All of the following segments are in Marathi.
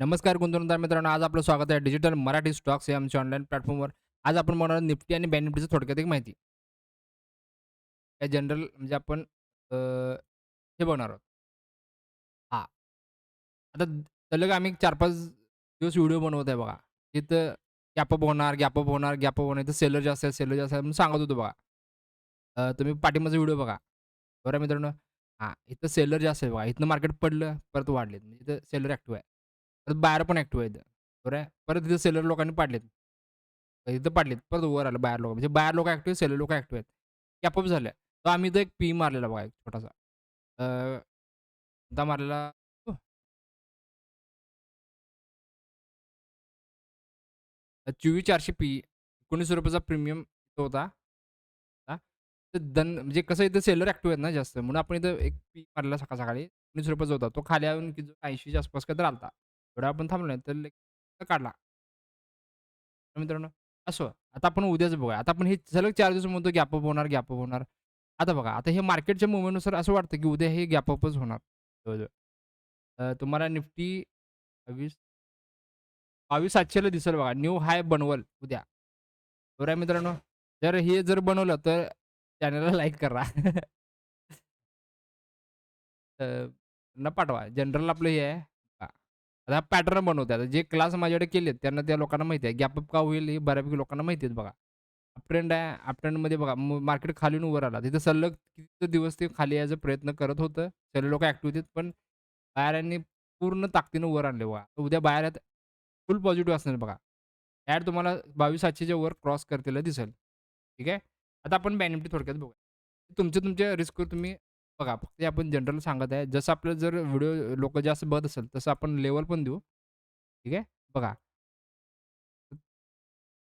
नमस्कार गुंतवणूकदार मित्रांनो आज आपलं स्वागत आहे डिजिटल मराठी स्टॉक्स या आमच्या ऑनलाईन प्लॅटफॉर्मवर आज आपण बघणार निफ्टी आणि बँक निफ्टीचं थोडक्यात एक माहिती. काय जनरल म्हणजे आपण हे बनवणार आहोत. हां. आता सलग आम्ही चार पाच दिवस व्हिडिओ बनवत आहे बघा. तिथं गॅपअप होणार गॅपअप होणार गॅपअप होणार. इथं सेलर जास्त आहे सेलर जास्त आहे म्हणून सांगत होतो बघा. तुम्ही पाठिंबाचा व्हिडिओ बघा. बरं मित्रांनो? हां इथं सेलर जास्त आहे बघा इथनं मार्केट पडलं परत वाढलेत. म्हणजे इथं सेलर ॲक्टिव्ह आहे. बाहेर पण ॲक्टिव्ह आहे इथं बरं आहे? परत तिथं सेलर लोकांनी पाडलेत. इथं पाडलेत. परत वर आलं बाहेर लोक. म्हणजे बाहेर लोक ॲक्टिव्ह सेलर लोक ॲक्टिव्ह आहेत. कॅपअप झाल्या. तर आम्ही इथं एक पी मारलेला बघा एक छोटासा. अ, कोणता मारलेला चोवीस चारशे पी. एकोणीस रुपयाचा प्रीमियम होता. हा. तर दन म्हणजे कसं इथं सेलर ॲक्टिव्ह आहेत ना जास्त. म्हणून आपण इथं एक पी मारला सकाळ सकाळी एकोणीस रुपयाचा होता. तो खाली येऊन ऐंशीच्या आसपास काय तर आलता. एवढा आपण थांबलो नाही तर काढला. तर मित्रांनो असं आता आपण उद्याच बघूया. आता आपण हे सलग चार दिवस म्हणतो गॅपअप होणार गॅपअप होणार. आता बघा आता हे मार्केटच्या मुवमेंटनुसार असं वाटतं की उद्या हे गॅपअपच होणार. जवळजवळ. अ, तुम्हाला निफ्टी बावीस बावीस सातशेला दिसेल बघा. न्यू हाय बनवल उद्या. बरोबर आहे मित्रांनो? जर हे जर बनवलं तर चॅनलला लाईक करा. अ, न पाठवा. जनरल आपलं हे आहे. आता पॅटर्न बनवतात जे क्लास माझ्याकडे केलेत त्यांना त्या लोकांना माहिती आहे. गॅपअप का होईल हे बऱ्यापैकी लोकांना माहिती आहेत बघा. अपट्रेंड आहे अपट्रेंडमध्ये बघा मार्केट खालून उभं राहिला. तिथं सलग किती दिवस ते खाली यायचा प्रयत्न करत होतं. सगळे लोक ॲक्टिव्ह होते पण बाहेरांनी पूर्ण ताकदीनं वर आणले बघा. उद्या बाहेर फुल पॉझिटिव्ह असणार बघा. ॲड तुम्हाला बावीस सातशेच्या वर क्रॉस करतेला दिसेल. ठीक आहे? आता आपण बॅनिफिट थोडक्यात बघूया. तुमचे तुमच्या रिस्कवर तुम्ही बघा फक्त आपण जनरल सांगत आहे. जसं आपलं जर व्हिडिओ लोक जास्त बघत असेल तसं आपण लेवल पण देऊ. ठीक आहे? बघा.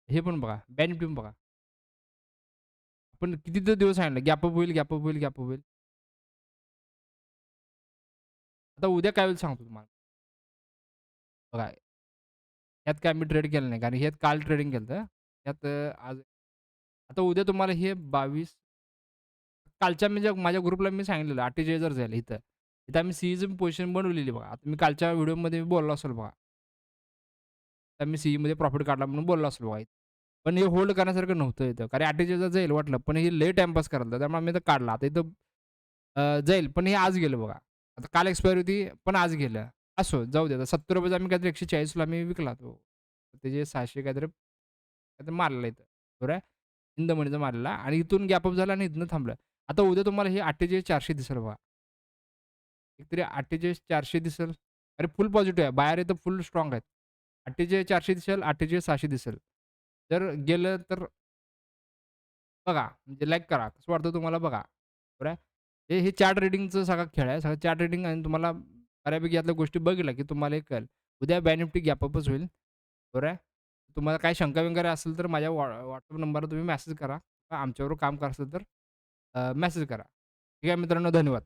हे पण बघा बॅन पण बघा. आपण किती तर दिवस सांगितलं गॅपअप होईल गॅपअप होईल गॅपअप होईल. आता उद्या काय होईल सांगतो तुम्हाला. बघा. यात काय मी ट्रेड केलं नाही कारण ह्यात काल ट्रेडिंग केलं तर यात आज आता उद्या तुम्हाला हे बावीस कालच्या म्हणजे माझ्या ग्रुपला मी सांगितलेलं अठ्ठेचाळीस जर झालं इथं इथं आम्ही सीईची पोझिशन बनवलेली बघा. आता मी कालच्या व्हिडिओमध्ये बोललो असेल बघा. तर मी सीईमध्ये प्रॉफिट काढला म्हणून बोललो असेल बघा इथं. पण हे होल्ड करण्यासारखं नव्हतं इथं. कारण अठ्ठेचाळीस जाईल वाटलं पण हे लय टाइमपास करायला त्यामुळे आम्ही तर काढला. आता इथं जाईल पण हे आज गेलं बघा. आता काल एक्सपायर होती पण आज गेलं. असो जाऊ दे. आता सत्तर रुपयाचा आम्ही काहीतरी एकशे चाळीसला आम्ही विकला तो त्याचे सहाशे काहीतरी काहीतरी मारलं इथं. बरोबर आहे इंदमणीचा मारलेला आणि इथून गॅपअप झाला आणि इथनं थांबलं. आता उद्या तुम्हाला हे अठ्ठेचाळीस चारशे दिसेल बघा. एकतरी अठ्ठेचाळीस चारशे दिसेल. अरे फुल पॉझिटिव्ह आहे. बाहेर येतं फुल स्ट्रॉंग आहेत. अठ्ठेचाळीस चारशे दिसेल अठ्ठेचाळीस सहाशे दिसेल. जर गेलं तर बघा म्हणजे लाईक करा. कसं वाटतं तुम्हाला बघा. बरं आहे? हे हे चार्ट रेटिंगचं सगळा खेळ आहे. सगळं चार्ट रेटिंग आणि तुम्हाला बऱ्यापैकी यातल्या गोष्टी बघितल्या की तुम्हाला हे कळेल. उद्या बॅनिफ्टी गॅपअपच होईल. बरं आहे? तुम्हाला काही शंका वगैरे असेल तर माझ्या वॉ व्हॉट्सअप नंबरवर तुम्ही मेसेज करा. आमच्यावर काम करत असेल तर. मेसेज करा. ठीक आहे मित्रांनो धन्यवाद.